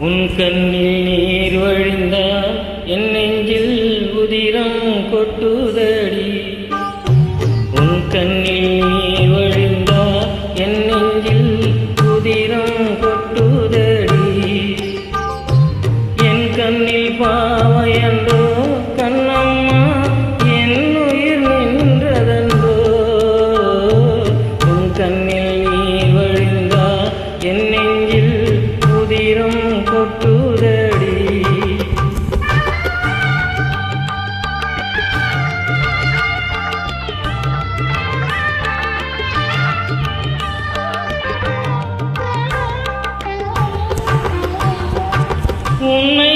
உன் கண்ணில் நீர் வழிந்தால் என் நெஞ்சில் உதிரம் கொட்டுதடி. கொட்டுதடி உன்னை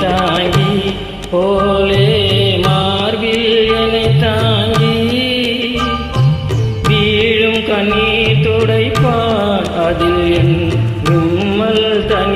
தாங்கி போலே மார்பில் என்னை தாங்கி. வீழும் கண்ணீர் துடைப்பான் அதில் என் விம்மல் தன்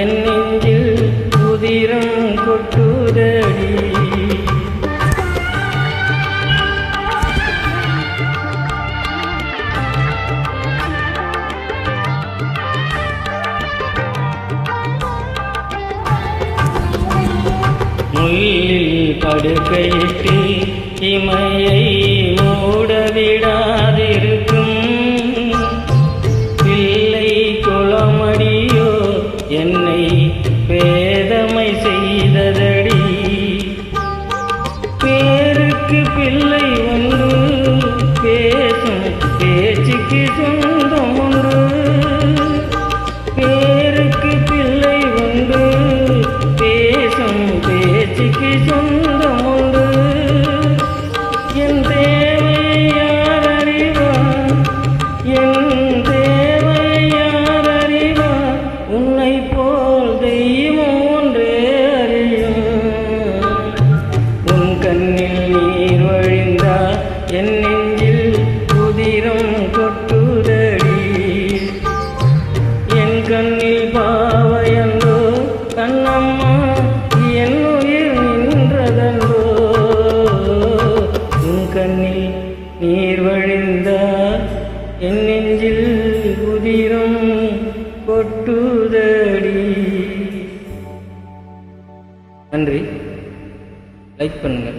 என் நெஞ்சில் உதிரம் கொட்டுதடி. முள்ளில் படுக்கையிட்டு இமையை மூடவிடா. కంటికి సుందము உதிரும் கொட்டுதடி நன்றி. லைக் பண்ணுங்கள்